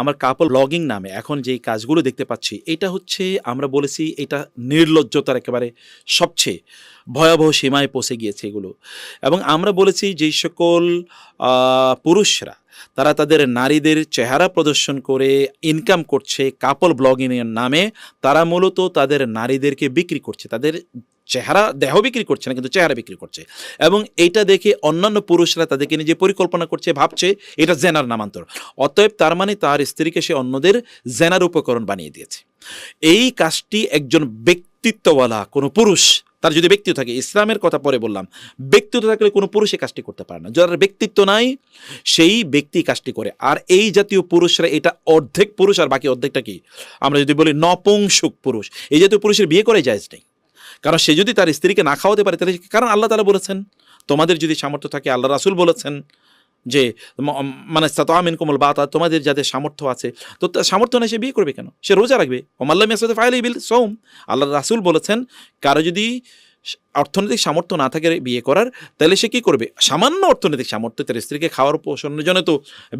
আমার কাপল ব্লগিং নামে এখন যেই কাজগুলো দেখতে পাচ্ছি, এটা হচ্ছে আমরা বলেছি এটা নির্লজ্জতার একেবারে সবচেয়ে ভয়াবহ সীমায় পৌঁছে গিয়েছে এগুলো। এবং আমরা বলেছি যেই সকল পুরুষরা, তারা তাদের নারীদের চেহারা প্রদর্শন করে ইনকাম করছে কাপল ব্লগিংয়ের নামে, তারা মূলত তাদের নারীদেরকে বিক্রি করছে, তাদের চেহারা দেহ বিক্রি করছে না, কিন্তু চেহারা বিক্রি করছে। এবং এইটা দেখে অন্যান্য পুরুষরা তাদেরকে নিজে পরিকল্পনা করছে, ভাবছে এটা জেনার নামান্তর। অতএব তার মানে তার স্ত্রীকে সে অন্যদের জেনার উপকরণ বানিয়ে দিয়েছে। এই কাজটি একজন ব্যক্তিত্বওয়ালা কোনো পুরুষ, তার যদি ব্যক্তিত্ব থাকে, ইসলামের কথা পরে বললাম, ব্যক্তিত্ব থাকলে কোনো পুরুষ এই কাজটি করতে পারে না। যার ব্যক্তিত্ব নাই, সেই ব্যক্তি কাজটি করে। আর এই জাতীয় পুরুষরা, এটা অর্ধেক পুরুষ আর বাকি অর্ধেকটা কি? আমরা যদি বলি নপুংসুক পুরুষ। এই জাতীয় পুরুষের বিয়ে করে যায় নেই। কারণ সে যদি তার স্ত্রীকে না খাওয়াতে পারে, তাহলে কারণ আল্লাহ তালা বলেছেন, তোমাদের যদি সামর্থ্য থাকে, আল্লাহ রাসুল বলেছেন যে মানে সাতামিন কোমল বাতা তোমাদের যাদের সামর্থ্য আছে, তো সামর্থ্য নেই, সে বিয়ে করবে কেন? সে রোজা রাখবে। ওমাল্লাম ইয়াসাদ ফাইল বিল সৌম আল্লাহ রাসুল বলেছেন, কারও যদি অর্থনৈতিক সামর্থ্য না থাকে বিয়ে করার, তাহলে সে কি করবে? সামান্য অর্থনৈতিক সামর্থ্য, তার স্ত্রীকে খাওয়ার পোষণের জন্য তো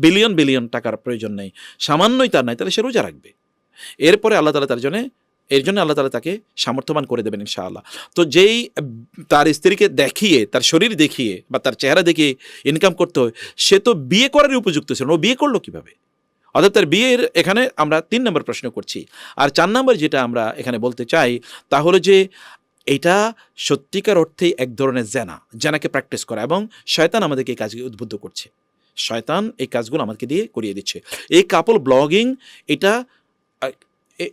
বিলিয়ন বিলিয়ন টাকার প্রয়োজন নেই। সামান্যই তার নাই, তাহলে সে রোজা রাখবে। এরপরে আল্লাহ তালা তার জন্য এর জন্য আল্লাহ তালা তাকে সামর্থ্যবান করে দেবেন ইনশাআল্লাহ। তো যেই, তার স্ত্রীকে দেখিয়ে, তার শরীর দেখিয়ে বা তার চেহারা দেখিয়ে ইনকাম করতে হয়, সে তো বিয়ে করারই উপযুক্ত ছিল ও বিয়ে করল কীভাবে? অর্থাৎ তার বিয়ের এখানে আমরা তিন নম্বর প্রশ্ন করছি। আর চার নম্বর যেটা আমরা এখানে বলতে চাই, তা হলো যে এটা সত্যিকার অর্থেই এক ধরনের জেনা, জেনাকে প্র্যাকটিস করা এবং শয়তান আমাদেরকে এই কাজকে উদ্বুদ্ধ করছে। শয়তান এই কাজগুলো আমাদেরকে দিয়ে করিয়ে দিচ্ছে। এই কাপল ব্লগিং এটা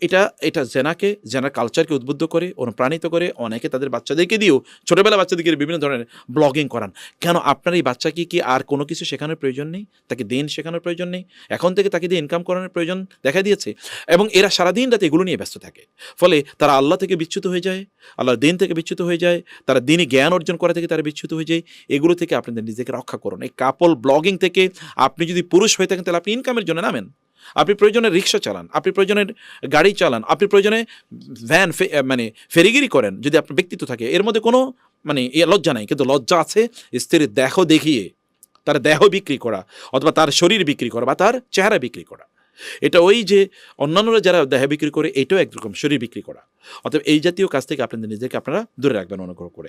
এটা এটা জেনাকে জেনার কালচারকে উদ্বুদ্ধ করে, অনুপ্রাণিত করে, অনেকে তাদের বাচ্চাদেরকে দিয়েও ছোটোবেলা বাচ্চাদেরকে বিভিন্ন ধরনের ব্লগিং করান। কেন আপনার এই বাচ্চাকে কি আর কোনো কিছু শেখানোর প্রয়োজন নেই? তাকে দিন শেখানোর প্রয়োজন নেই? এখন থেকে তাকে দিয়ে ইনকাম করানোর প্রয়োজন দেখা দিয়েছে। এবং এরা সারাদিন রাতে এগুলো নিয়ে ব্যস্ত থাকে। ফলে তারা আল্লাহ থেকে বিচ্যুত হয়ে যায়, আল্লাহর দিন থেকে বিচ্যুত হয়ে যায়, তারা দিনই জ্ঞান অর্জন করা থেকে তারা বিচ্যুত হয়ে যায়। এগুলো থেকে আপনাদের নিজেকে রক্ষা করুন। এই কাপল ব্লগিং থেকে আপনি যদি পুরুষ হয়ে থাকেন, তাহলে আপনি ইনকামের জন্য নামেন। আপনি প্রয়োজনে রিক্সা চালান, আপনি প্রয়োজনে গাড়ি চালান, আপনি প্রয়োজনে ভ্যান মানে ফেরিগিরি করেন যদি আপনার ব্যক্তিত্ব থাকে। এর মধ্যে কোনো মানে এ লজ্জা নাই, কিন্তু লজ্জা আছে স্ত্রীর দেহ দেখিয়ে, তার দেহ বিক্রি করা, অথবা তার শরীর বিক্রি করা বা তার চেহারা বিক্রি করা। এটা ওই যে অন্যান্যরা যারা দেহ বিক্রি করে, এটাও একরকম শরীর বিক্রি করা। অতএব এই জাতীয় কাজ থেকে আপনাদের নিজেকে আপনারা দূরে রাখবেন অনুগ্রহ করে।